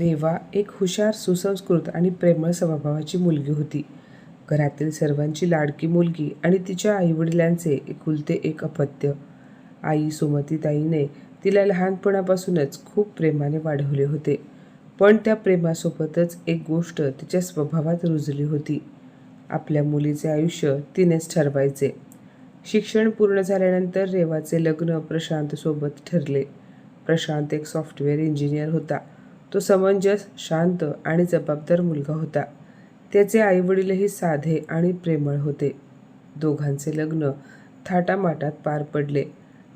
रेवा एक हुशार सुसंस्कृत आणि प्रेमळ स्वभावाची मुलगी होती. घरातील सर्वांची लाडकी मुलगी आणि तिच्या आईवडिलांचे एकुलते एक अपत्य. आई सुमतीताईने तिला लहानपणापासूनच खूप प्रेमाने वाढवले होते. पण त्या प्रेमासोबतच एक गोष्ट तिच्या स्वभावात रुजली होती. आपल्या मुलीचे आयुष्य तिनेच ठरवायचे. शिक्षण पूर्ण झाल्यानंतर रेवाचे लग्न प्रशांतसोबत ठरले. प्रशांत एक सॉफ्टवेअर इंजिनियर होता. तो समंजस शांत आणि जबाबदार मुलगा होता. त्याचे आईवडीलही साधे आणि प्रेमळ होते. दोघांचे लग्न थाटामाटात पार पडले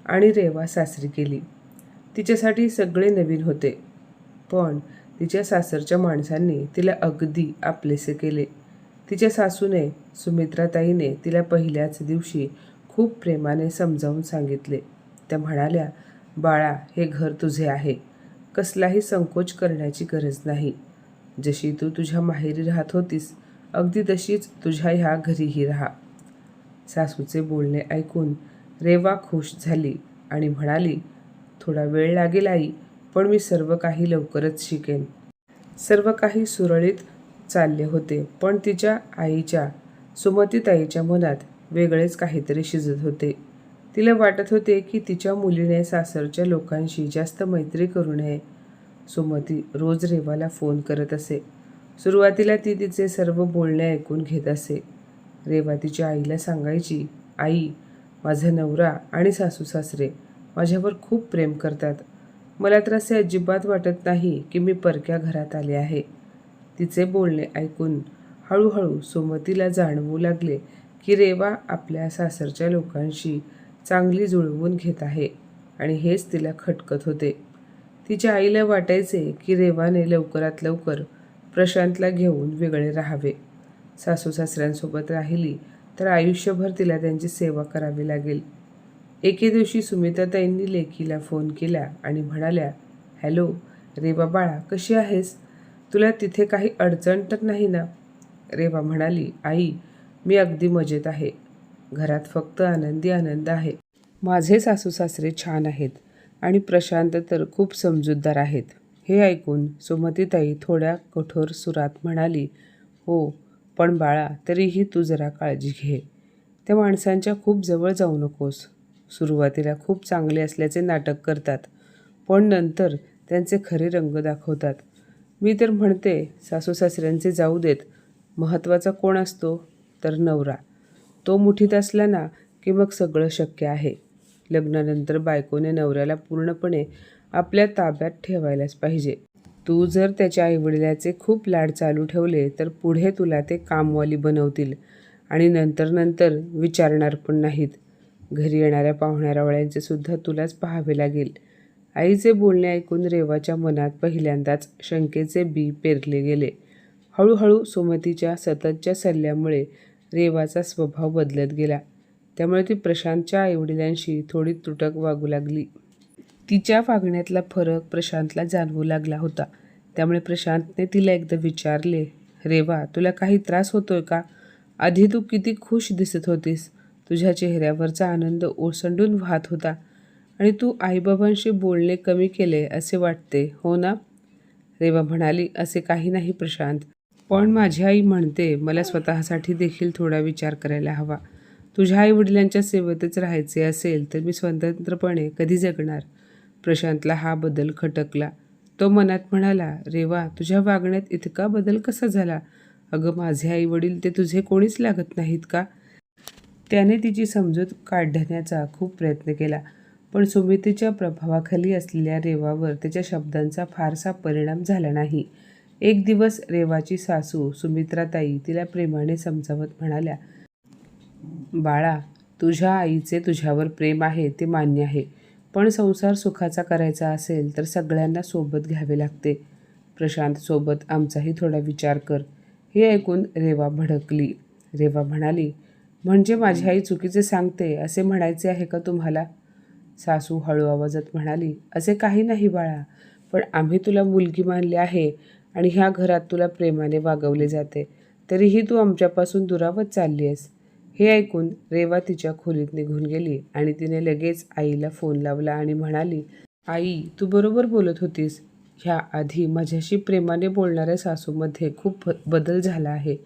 आणि रेवा सासरी गेली. तिच्यासाठी सगळे नवीन होते. पण तिच्या सासरच्या माणसांनी तिला अगदी आपलेसे केले. तिच्या सासूने सुमित्राताईने तिला पहिल्याच दिवशी खूप प्रेमाने समजावून सांगितले. त्या म्हणाल्या बाळा हे घर तुझे आहे. कसलाही संकोच करण्याची गरज नाही. जशी तू तुझ्या माहेरी राहत होतीस अगदी तशीच तुझ्या ह्या घरीही राहा. सासूचे बोलणे ऐकून रेवा खुश झाली आणि म्हणाली थोडा वेळ लागेल आई पण मी सर्व काही लवकरच शिकेन. सर्व काही सुरळीत चालले होते पण तिच्या आईच्या सुमतीताईच्या मनात वेगळेच काहीतरी शिजत होते. तिला वाटत होते की तिच्या मुलीने सासरच्या लोकांशी जास्त मैत्री करू नये सुमती रोज रेवाला फोन करत असे. सुरुवातीला ती तिचे सर्व बोलणे ऐकून घेत असे. रेवा तिच्या आईला सांगायची आई माझा नवरा आणि सासू सासरे माझ्यावर खूप प्रेम करतात. मला तर असे अजिबात वाटत नाही की मी परक्या घरात आले आहे. तिचे बोलणे ऐकून हळूहळू सुमतीला जाणवू लागले की रेवा आपल्या सासरच्या लोकांशी चांगली जुळवून घेत आहे आणि हेच तिला खटकत होते. तिच्या आईला वाटायचे की रेवाने लवकरात लवकर प्रशांतला घेऊन वेगळे राहावे. सासू सासऱ्यांसोबत राहिली तर आयुष्यभर तिला त्यांची सेवा करावी लागेल. एके दिवशी सुमिताताईंनी लेकीला फोन केला आणि म्हणाल्या हॅलो रेवा बाळा कशी आहेस? तुला तिथे काही अडचण तर नाही ना? रेवा म्हणाली आई मी अगदी मजेत आहे. घरात फक्त आनंदी आनंद आहे. माझे सासू सासरे छान आहेत. आणि प्रशांत तर खूप समजूतदार आहेत. हे ऐकून सुमतीताई थोड्या कठोर सुरात म्हणाली हो पण बाळा तरीही तू जरा काळजी घे. त्या माणसांच्या खूप जवळ जाऊ नकोस. सुरुवातीला खूप चांगले असल्याचे नाटक करतात पण नंतर त्यांचे खरे रंग दाखवतात. मी तर म्हणते सासू सासऱ्यांचे जाऊ देत. महत्त्वाचा कोण असतो? तर नवरा. तो मुठीत असला ना की मग सगळं शक्य आहे. लग्नानंतर बायकोने नवऱ्याला पूर्णपणे आपल्या ताब्यात ठेवायलाच पाहिजे. तू जर त्याच्या आईवडिलाचे खूप लाड चालू ठेवले तर पुढे तुला ते कामवाली बनवतील आणि नंतर नंतर विचारणार पण नाहीत. घरी येणाऱ्या पाहुण्यारावळ्यांचे सुद्धा तुलाच पाहावे लागेल. आईचे बोलणे ऐकून रेवाच्या मनात पहिल्यांदाच शंकेचे बी पेरले गेले. हळूहळू सुमतीच्या सततच्या सल्ल्यामुळे रेवाचा स्वभाव बदलत गेला. त्यामुळे ती प्रशांतच्या आईवडिलांशी थोडी तुटक वागू लागली. तिच्या वागण्यातला फरक प्रशांतला जाणवू लागला होता. त्यामुळे प्रशांतने तिला एकदा विचारले रेवा तुला काही त्रास होतोय का? आधी तू किती खुश दिसत होतीस. तुझ्या चेहऱ्यावरचा आनंद ओसंडून वाहत होता. आणि तू आईबाबांशी बोलणे कमी केले असे वाटते हो ना? रेवा म्हणाली असे काही नाही प्रशांत. पण माझी आई म्हणते मला स्वतःसाठी देखील थोडा विचार करायला हवा. तुझ्या आई वडिलांच्या सेवेतच राहायचे असेल तर मी स्वतंत्रपणे कधी जगणार? प्रशांतला हा बदल खटकला. तो मनात म्हणाला रेवा तुझ्या वागण्यात इतका बदल कसा झाला? अगं माझे आई वडील ते तुझे कोणीच लागत नाहीत का? त्याने तिची समजूत काढण्याचा खूप प्रयत्न केला. पण सुमितीच्या प्रभावाखाली असलेल्या रेवावर त्याच्या शब्दांचा फारसा परिणाम झाला नाही. एक दिवस रेवाची सासू सुमित्राताई तिला प्रेमाने समजावत म्हणाल्या बाळा तुझ्या आईचे तुझ्यावर प्रेम आहे ते मान्य आहे. पण संसार सुखाचा करायचा असेल तर सगळ्यांना सोबत घ्यावे लागते. प्रशांत सोबत आमचाही थोडा विचार कर. हे ऐकून रेवा भडकली. रेवा म्हणाली म्हणजे माझी आई चुकीचे सांगते असे म्हणायचे आहे का तुम्हाला? सासू हळू आवाजात म्हणाली असे काही नाही बाळा पण आम्ही तुला मुलगी मानली आहे आणि ह्या घरात तुला प्रेमाने वागवले जाते. तरीही तू आमच्यापासून दुरावत चालली आहेस. हे ऐकून रेवा तिच्या खोलीत निघून गेली आणि तिने लगेच आईला फोन लावला आणि म्हणाली आई तू बरोबर बोलत होतीस. ह्या आधी माझ्याशी प्रेमाने बोलणाऱ्या सासूमध्ये खूप बदल झाला आहे.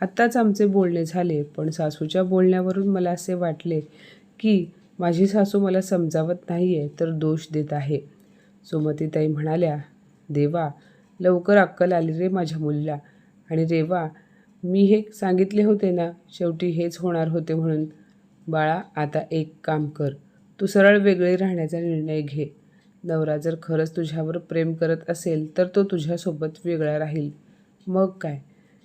आत्ताच आमचे बोलणे झाले पण सासूच्या बोलण्यावरून मला असे वाटले की माझी सासू मला समजावत नाही आहे तर दोष देत आहे. सुमतीताई म्हणाल्या देवा लवकर अक्कल आली रे माझ्या मुलीला. आणि रेवा मी हे सांगितले होते ना शेवटी हेच होणार होते म्हणून. बाळा आता एक काम कर. तू सरळ वेगळे राहण्याचा निर्णय घे. नवरा जर खरंच तुझ्यावर प्रेम करत असेल तर तो तुझ्यासोबत वेगळा राहील. मग काय?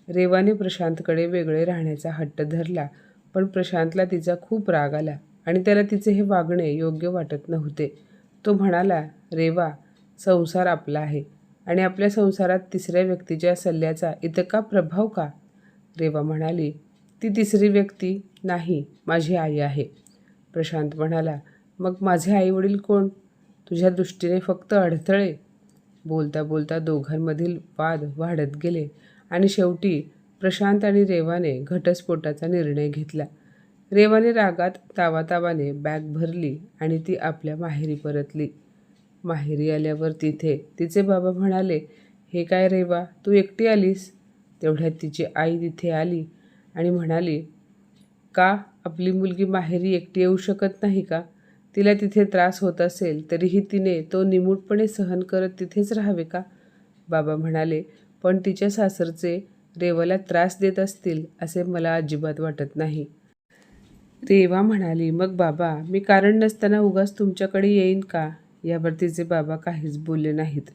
रेवाने प्रशांतकडे वेगळे राहण्याचा हट्ट धरला पण प्रशांतला तिचा खूप राग आला आणि त्याला तिचे हे वागणे योग्य वाटत नव्हते. तो म्हणाला रेवा संसार आपला आहे आणि आपल्या संसारात तिसऱ्या व्यक्तीच्या सल्ल्याचा इतका प्रभाव का? रेवा म्हणाली ती तिसरी व्यक्ती नाही माझी आई आहे. प्रशांत म्हणाला मग माझे आईवडील कोण? तुझ्या दृष्टीने फक्त अडथळे. बोलता बोलता दोघांमधील वाद वाढत गेले आणि शेवटी प्रशांत आणि रेवाने घटस्फोटाचा निर्णय घेतला. रेवाने रागात तावातावाने बॅग भरली आणि ती आपल्या माहेरी परतली. माहेरी आल्यावर तिथे तिचे बाबा म्हणाले हे काय रेवा तू एकटी आलीस? तेवढ्यात तिची आई तिथे आली आणि म्हणाली का आपली मुलगी माहेरी एकटी येऊ शकत नाही का? तिला तिथे त्रास होत असेल तरीही तिने तो निमूटपणे सहन करत तिथेच राहावे का? बाबा म्हणाले पण तिच्या सासरचे रेवाला त्रास देत असतील असे मला अजिबात वाटत नाही. रेवा म्हणाली मग बाबा मी कारण नसताना उगाच तुमच्याकडे येईन का? यावर तिचे बाबा काहीच बोलले नाहीत.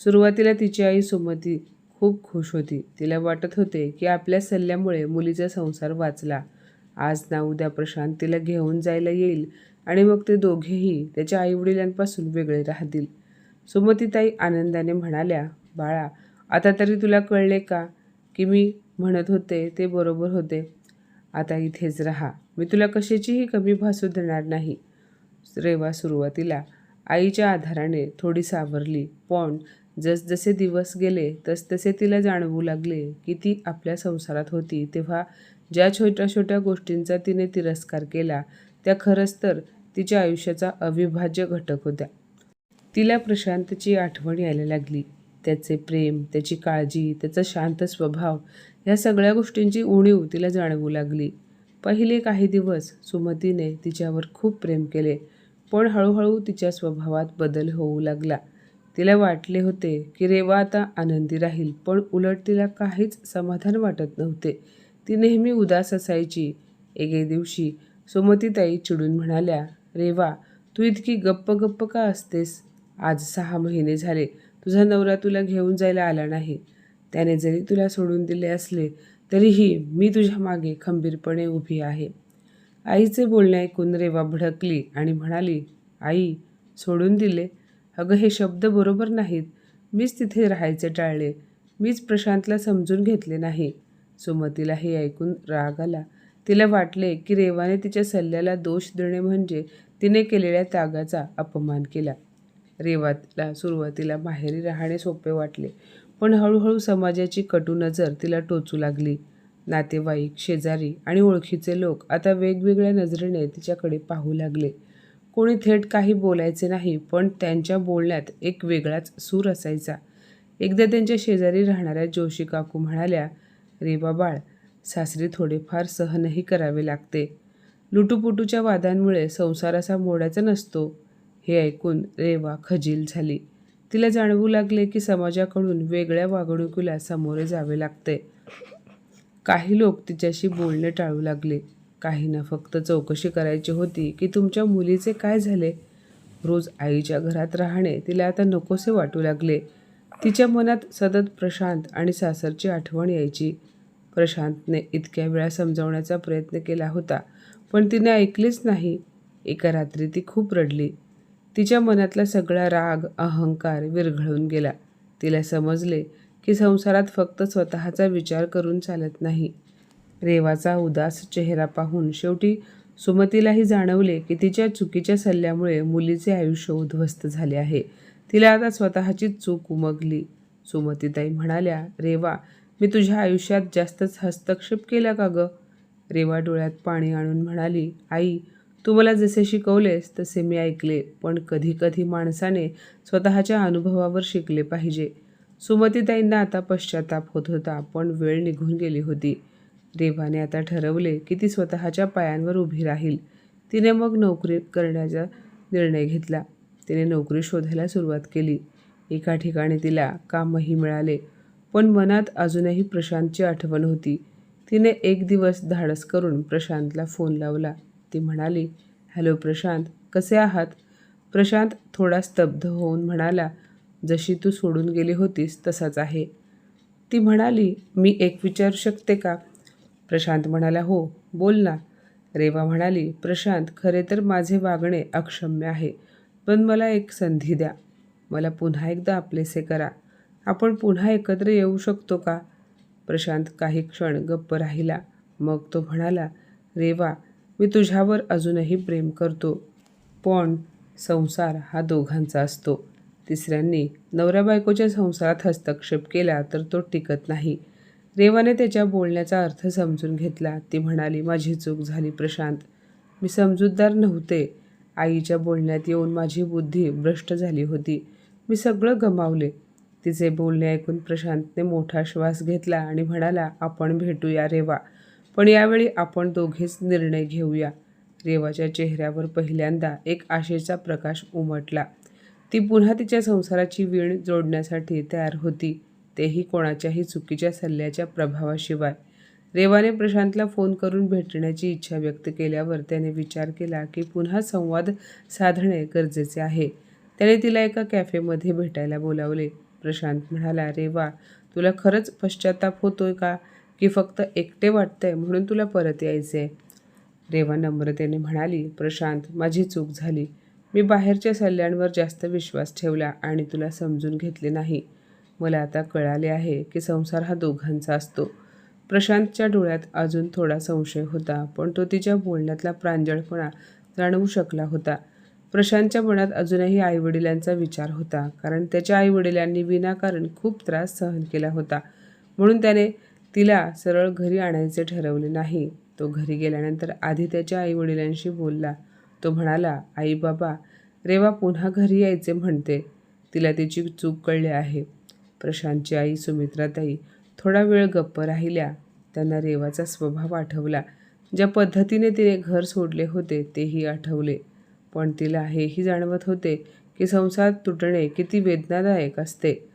सुरुवातीला तिची आई सुमती खूप खुश होती. तिला वाटत होते की आपल्या सल्ल्यामुळे मुलीचा संसार वाचला. आज ना उद्या प्रशांत तिला घेऊन जायला येईल आणि मग ते दोघेही त्याच्या आईवडिलांपासून वेगळे राहतील. सुमतीताई आनंदाने म्हणाल्या बाळा आता तरी तुला कळले का की मी म्हणत होते ते बरोबर होते? आता इथेच राहा. मी तुला कशाचीही कमी भासू देणार नाही. रेवा सुरुवातीला आईच्या आधाराने थोडी सावरली. पण जसजसे दिवस गेले तसतसे तिला जाणवू लागले की ती आपल्या संसारात होती. तेव्हा ज्या छोट्या छोट्या गोष्टींचा तिने तिरस्कार केला त्या खरंच तर तिच्या आयुष्याचा अविभाज्य घटक होत्या. तिला प्रशांतची आठवण यायला लागली. त्याचे प्रेम त्याची काळजी त्याचा शांत स्वभाव ह्या सगळ्या गोष्टींची उणीव तिला जाणवू लागली. पहिले काही दिवस सुमतीने तिच्यावर खूप प्रेम केले पण हळूहळू तिच्या स्वभावात बदल होऊ लागला. तिला वाटले होते की रेवा आता आनंदी राहील पण उलट तिला काहीच समाधान वाटत नव्हते. ती नेहमी उदास असायची. एके दिवशी सुमतीताई चिडून म्हणाल्या रेवा तू इतकी गप्प गप्प का असतेस? आज सहा महिने झाले तुझा नवरा तुला घेऊन जायला आला नाही. त्याने जरी तुला सोडून दिले असले तरीही मी तुझ्या मागे खंबीरपणे उभी आहे. आईचे बोलणे ऐकून रेवा भडकली आणि म्हणाली आई सोडून दिले? अगं हे शब्द बरोबर नाहीत. मीच तिथे राहायचे टाळले. मीच प्रशांतला समजून घेतले नाही. सुमतीला हे ऐकून राग आला. तिला वाटले की रेवाने तिच्या सल्ल्याला दोष देणे म्हणजे तिने केलेल्या त्यागाचा अपमान केला. रेवाला सुरुवातीला माहेरी राहणे सोपे वाटले पण हळूहळू समाजाची कटू नजर तिला टोचू लागली. नातेवाईक शेजारी आणि ओळखीचे लोक आता वेगवेगळ्या नजरेने तिच्याकडे पाहू लागले. कोणी थेट काही बोलायचे नाही पण त्यांच्या बोलण्यात एक वेगळाच सूर असायचा. एकदा त्यांच्या शेजारी राहणाऱ्या जोशी काकू म्हणाल्या रेवा बाळ सासरी थोडेफार सहनही करावे लागते. लुटूपुटूच्या वादांमुळे संसार असा मोडायचा नसतो. हे ऐकून रेवा खजील झाली. तिला जाणवू लागले की समाजाकडून वेगळ्या वागणुकीला सामोरे जावे लागते. काही लोक तिच्याशी बोलणे टाळू लागले. काहींना फक्त चौकशी करायची होती की तुमच्या मुलीचे काय झाले? रोज आईच्या घरात राहणे तिला आता नकोसे वाटू लागले. तिच्या मनात सतत प्रशांत आणि सासरची आठवण यायची. प्रशांतने इतक्या वेळा समजावण्याचा प्रयत्न केला होता पण तिने ऐकलेच नाही. एका रात्री ती खूप रडली. तिच्या मनातला सगळा राग अहंकार विरघळून गेला. तिला समजले की संसारात फक्त स्वतःचा विचार करून चालत नाही. रेवाचा उदास चेहरा पाहून शेवटी सुमतीलाही जाणवले की तिच्या चुकीच्या सल्ल्यामुळे मुलीचे आयुष्य उद्ध्वस्त झाले आहे. तिला आता स्वतःची चूक उमगली. सुमतीताई म्हणाल्या रेवा मी तुझ्या आयुष्यात जास्तच हस्तक्षेप केला का गं? रेवा डोळ्यात पाणी आणून म्हणाली आई तू मला जसे शिकवलेस तसे मी ऐकले पण कधीकधी माणसाने स्वतःच्या अनुभवावर शिकले पाहिजे. सुमतीताईंना आता पश्चाताप होत होता पण वेळ निघून गेली होती. रेवाने आता ठरवले की ती स्वतःच्या पायांवर उभी राहील. तिने मग नोकरी करण्याचा निर्णय घेतला. तिने नोकरी शोधायला सुरुवात केली. एका ठिकाणी तिला कामही मिळाले पण मनात अजूनही प्रशांतची आठवण होती. तिने एक दिवस धाडस करून प्रशांतला फोन लावला. ती म्हणाली हॅलो प्रशांत कसे आहात? प्रशांत थोडा स्तब्ध होऊन म्हणाला जशी तू सोडून गेली होतीस तसाच आहे. ती म्हणाली मी एक विचारू शकते का? प्रशांत म्हणाला हो बोल ना. रेवा म्हणाली प्रशांत खरे तर माझे वागणे अक्षम्य आहे पण मला एक संधी द्या. मला पुन्हा एकदा आपलेसे करा. आपण पुन्हा एकत्र येऊ शकतो का? प्रशांत काही क्षण गप्प राहिला. मग तो म्हणाला रेवा मी तुझ्यावर अजूनही प्रेम करतो पण संसार हा दोघांचा असतो. तिसऱ्यांनी नवऱ्या बायकोच्या संसारात हस्तक्षेप केला तर तो टिकत नाही. रेवाने त्याच्या बोलण्याचा अर्थ समजून घेतला. ती म्हणाली माझी चूक झाली प्रशांत. मी समजूतदार नव्हते. आईच्या बोलण्यात येऊन माझी बुद्धी भ्रष्ट झाली होती. मी सगळं गमावले. तिचे बोलणे ऐकून प्रशांतने मोठा श्वास घेतला आणि म्हणाला आपण भेटूया रेवा. पण यावेळी आपण दोघेच निर्णय घेऊया. रेवाच्या चेहऱ्यावर पहिल्यांदा एक आशेचा प्रकाश उमटला. ती पुन्हा तिच्या संसाराची वीण जोडण्यासाठी तयार होती. तेही कोणाच्याही चुकीच्या सल्ल्याच्या प्रभावाशिवाय. रेवाने प्रशांतला फोन करून भेटण्याची इच्छा व्यक्त केल्यावर त्याने विचार केला की पुन्हा संवाद साधणे गरजेचे आहे. त्याने तिला एका कॅफेमध्ये भेटायला बोलावले. प्रशांत म्हणाला रेवा तुला खरंच पश्चाताप होतोय का? की फक्त एकटे वाटतंय म्हणून तुला परत यायचे आहे रेवा नम्रतेने म्हणाली प्रशांत माझी चूक झाली. मी बाहेरच्या सल्ल्यांवर जास्त विश्वास ठेवला आणि तुला समजून घेतले नाही. मला आता कळाले आहे की संसार हा दोघांचा असतो. प्रशांतच्या डोळ्यात अजून थोडा संशय होता पण तो तिच्या बोलण्यातला प्रांजळपणा जाणवू शकला होता. प्रशांतच्या मनात अजूनही आईवडिलांचा विचार होता कारण त्याच्या आईवडिलांनी विनाकारण खूप त्रास सहन केला होता. म्हणून त्याने तिला सरळ घरी आणायचे ठरवले नाही. तो घरी गेल्यानंतर आधी त्याच्या आईवडिलांशी बोलला. तो म्हणाला आई बाबा रेवा पुन्हा घरी यायचे म्हणते. तिला तिची चूक कळली आहे. प्रशांतची आई सुमित्राताई थोडा वेळ गप्प राहिल्या. त्यांना रेवाचा स्वभाव आठवला. ज्या पद्धतीने तिने घर सोडले होते तेही आठवले. पण तिला हेही जाणवत होते की संसार तुटणे किती वेदनादायक असते.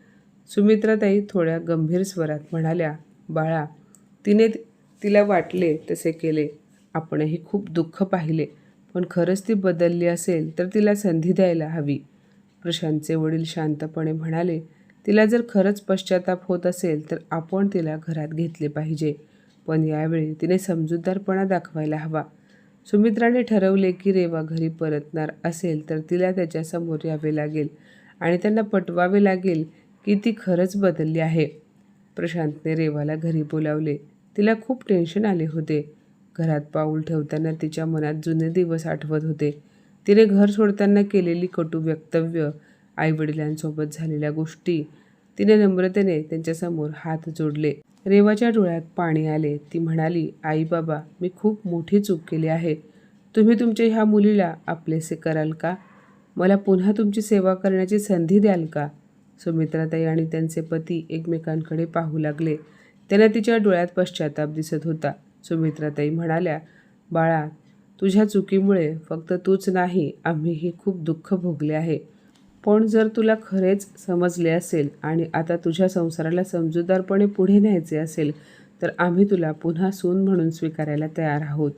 सुमित्राताई थोड्या गंभीर स्वरात म्हणाल्या बाळा तिने तिला वाटले तसे केले. आपणही खूप दुःख पाहिले. पण खरंच ती बदलली असेल तर तिला संधी द्यायला हवी. प्रशांतचे वडील शांतपणे म्हणाले तिला जर खरंच पश्चाताप होत असेल तर आपण तिला घरात घेतले पाहिजे. पण यावेळी तिने समजूतदारपणा दाखवायला हवा. सुमित्राने ठरवले की रेवा घरी परतणार असेल तर तिला त्याच्यासमोर यावे लागेल आणि त्यांना पटवावे लागेल की ती खरंच बदलली आहे. प्रशांतने रेवाला घरी बोलावले. तिला खूप टेन्शन आले होते. घरात पाऊल ठेवताना तिच्या मनात जुने दिवस आठवत होते. तिने घर सोडताना केलेली कटू वक्तव्य आईवडिलांसोबत झालेल्या गोष्टी तिने नम्रतेने त्यांच्यासमोर हात जोडले. रेवाच्या डोळ्यात पाणी आले. ती म्हणाली आई बाबा मी खूप मोठी चूक केली आहे. तुम्ही तुमच्या ह्या मुलीला आपलेसे कराल का? मला पुन्हा तुमची सेवा करण्याची संधी द्याल का? सुमित्राताई आणि त्यांचे पती एकमेकांकडे पाहू लागले. त्यांना तिच्या डोळ्यात पश्चाताप दिसत होता. सुमित्राताई म्हणाल्या बाळा तुझ्या चुकीमुळे फक्त तूच नाही आम्हीही खूप दुःख भोगले आहे. पण जर तुला खरेच समजले असेल आणि आता तुझ्या संसाराला समजूतदारपणे पुढे न्यायचे असेल तर आम्ही तुला पुन्हा सून म्हणून स्वीकारायला तयार आहोत.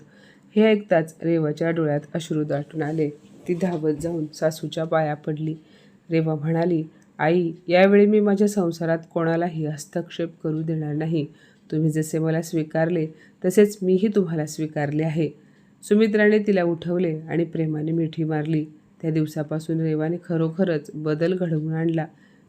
हे ऐकताच रेवाच्या डोळ्यात अश्रू दाटून आले. ती धावत जाऊन सासूच्या पाया पडली. रेवा म्हणाली आई यावेळी मी माझ्या संसारात कोणालाही हस्तक्षेप करू देणार नाही. तुम्ही जसे मला स्वीकारले तसेच मीही तुम्हाला स्वीकारले आहे. सुमित्राने तिला उठवले आणि प्रेमाने मिठी मारली. त्या दिवसापासून रेवाने खरोखरच बदल घडवून आणला.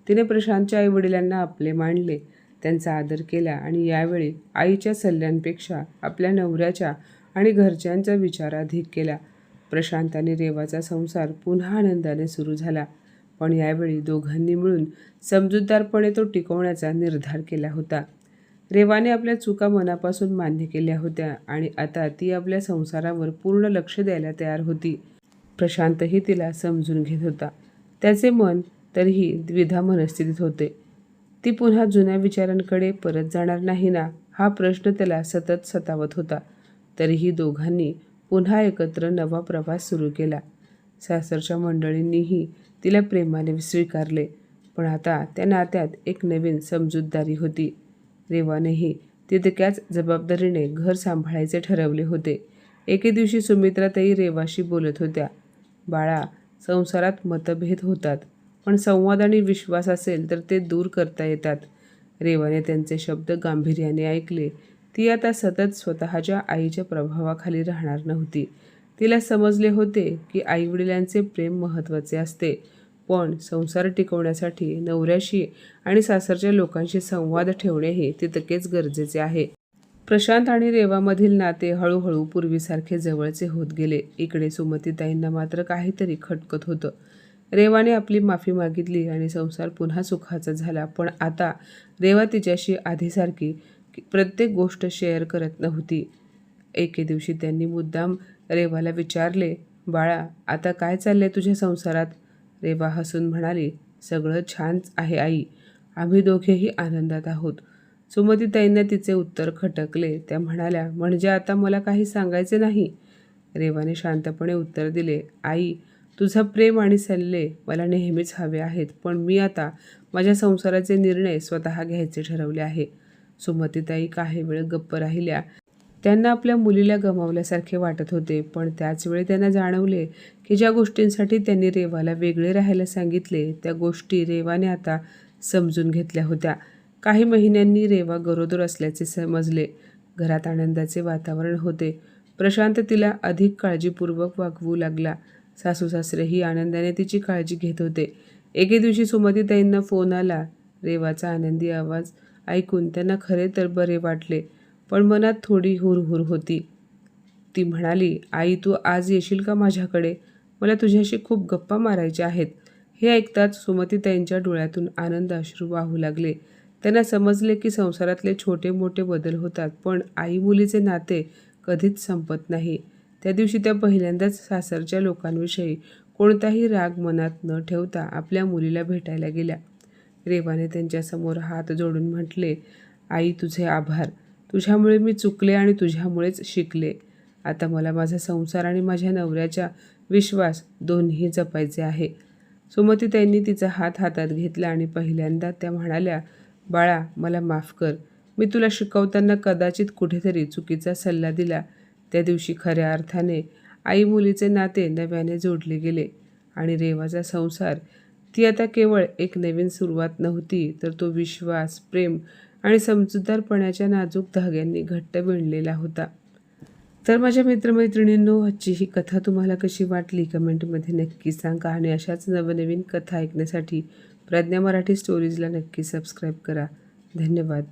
तिने प्रशांतच्या आईवडिलांना आपले मांडले त्यांचा आदर केला आणि यावेळी आईच्या सल्ल्यांपेक्षा आपल्या नवऱ्याच्या आणि घरच्यांचा विचार अधिक केला. प्रशांत आणि रेवाचा संसार पुन्हा आनंदाने सुरू झाला पण यावेळी दोघांनी मिळून समजूतदारपणे तो टिकवण्याचा निर्धार केला होता. रेवाने आपल्या चुका मनापासून मान्य केल्या होत्या आणि आता ती आपल्या संसारावर पूर्ण लक्ष द्यायला तयार होती. प्रशांतही तिला समजून घेत होता. त्याचे मन तरीही द्विधा मनस्थितीत होते. ती पुन्हा जुन्या विचारांकडे परत जाणार नाही ना हा प्रश्न त्याला सतत सतावत होता. तरीही दोघांनी पुन्हा एकत्र नवा प्रवास सुरू केला. सासरच्या मंडळींनीही तिला प्रेमाने स्वीकारले पण आता त्या नात्यात एक नवीन समजूतदारी होती. रेवानेही तितक्याच जबाबदारीने घर सांभाळायचे ठरवले होते. एके दिवशी सुमित्राताई रेवाशी बोलत होत्या. बाळा संसारात मतभेद होतात. पण संवाद आणि विश्वास असेल तर ते दूर करता येतात. रेवाने त्यांचे शब्द गांभीर्याने ऐकले. ती आता सतत स्वतःच्या आईच्या प्रभावाखाली राहणार नव्हती. तिला समजले होते की आईवडिलांचे प्रेम महत्त्वाचे असते. पण संसार टिकवण्यासाठी नवऱ्याशी आणि सासरच्या लोकांशी संवाद ठेवणेही तितकेच गरजेचे आहे. प्रशांत आणि रेवामधील नाते हळूहळू पूर्वीसारखे जवळचे होत गेले. इकडे सुमतीताईंना मात्र काहीतरी खटकत होतं. रेवाने आपली माफी मागितली आणि संसार पुन्हा सुखाचा झाला. पण आता रेवा तिच्याशी आधीसारखी प्रत्येक गोष्ट शेअर करत नव्हती. एके दिवशी त्यांनी मुद्दाम रेवाला विचारले बाळा आता काय चाललंय तुझ्या संसारात? रेवा हसून म्हणाली सगळं छान आहे आई. आम्ही दोघेही आनंदात आहोत. सुमतीताईंना तिचे उत्तर खटकले. त्या म्हणाल्या म्हणजे आता मला काही सांगायचे नाही? रेवाने शांतपणे उत्तर दिले आई तुझं प्रेम आणि सल्ले मला नेहमीच हवे आहेत पण मी आता माझ्या संसाराचे निर्णय स्वतः घ्यायचे ठरवले आहे. सुमतीताई काही वेळ गप्प राहिल्या. त्यांना आपल्या मुलीला गमावल्यासारखे वाटत होते पण त्याचवेळी त्यांना जाणवले की ज्या गोष्टींसाठी त्यांनी रेवाला वेगळे राहायला सांगितले त्या गोष्टी रेवाने आता समजून घेतल्या होत्या. काही महिन्यांनी रेवा गरोदर असल्याचे समजले. घरात आनंदाचे वातावरण होते. प्रशांत तिला अधिक काळजीपूर्वक वागवू लागला. सासू सासरेही आनंदाने तिची काळजी घेत होते. एके दिवशी सुमतीताईंना फोन आला. रेवाचा आनंदी आवाज ऐकून त्यांना खरे तर बरे वाटले पण मनात थोडी हुरहुर होती. ती म्हणाली आई तू आज येशील का माझ्याकडे? मला तुझ्याशी खूप गप्पा मारायच्या आहेत. हे ऐकताच सुमतीताईंच्या डोळ्यातून आनंद अश्रू वाहू लागले. त्यांना समजले की संसारातले छोटे मोठे बदल होतात पण आई मुलीचे नाते कधीच संपत नाही. त्या दिवशी त्या पहिल्यांदाच सासरच्या लोकांविषयी कोणताही राग मनात न ठेवता आपल्या मुलीला भेटायला गेल्या. रेवाने त्यांच्यासमोर हात जोडून म्हटले आई तुझे आभार. तुझ्यामुळे मी चुकले आणि तुझ्यामुळेच शिकले. आता मला माझा संसार आणि माझ्या नवऱ्याचा विश्वास दोन्ही जपायचे आहे. सुमती त्यांनी तिचा हात हातात घेतला आणि पहिल्यांदा त्या म्हणाल्या बाळा मला माफ कर. मी तुला शिकवताना कदाचित कुठेतरी चुकीचा सल्ला दिला. त्या दिवशी खऱ्या अर्थाने आई मुलीचे नाते नव्याने जोडले गेले आणि रेवाचा संसार. ती आता केवळ एक नवीन सुरुवात नव्हती तर तो विश्वास प्रेम आणि समजूतदारपणाच्या नाजूक धाग्यांनी घट्ट विणलेला होता. तर माझ्या मित्रमैत्रिणींनो आजची ही कथा तुम्हाला कशी वाटली? कमेंटमध्ये नक्की सांगा आणि अशाच नवनवीन कथा ऐकण्यासाठी प्रज्ञा मराठी स्टोरीजला नक्की सबस्क्राईब करा. धन्यवाद.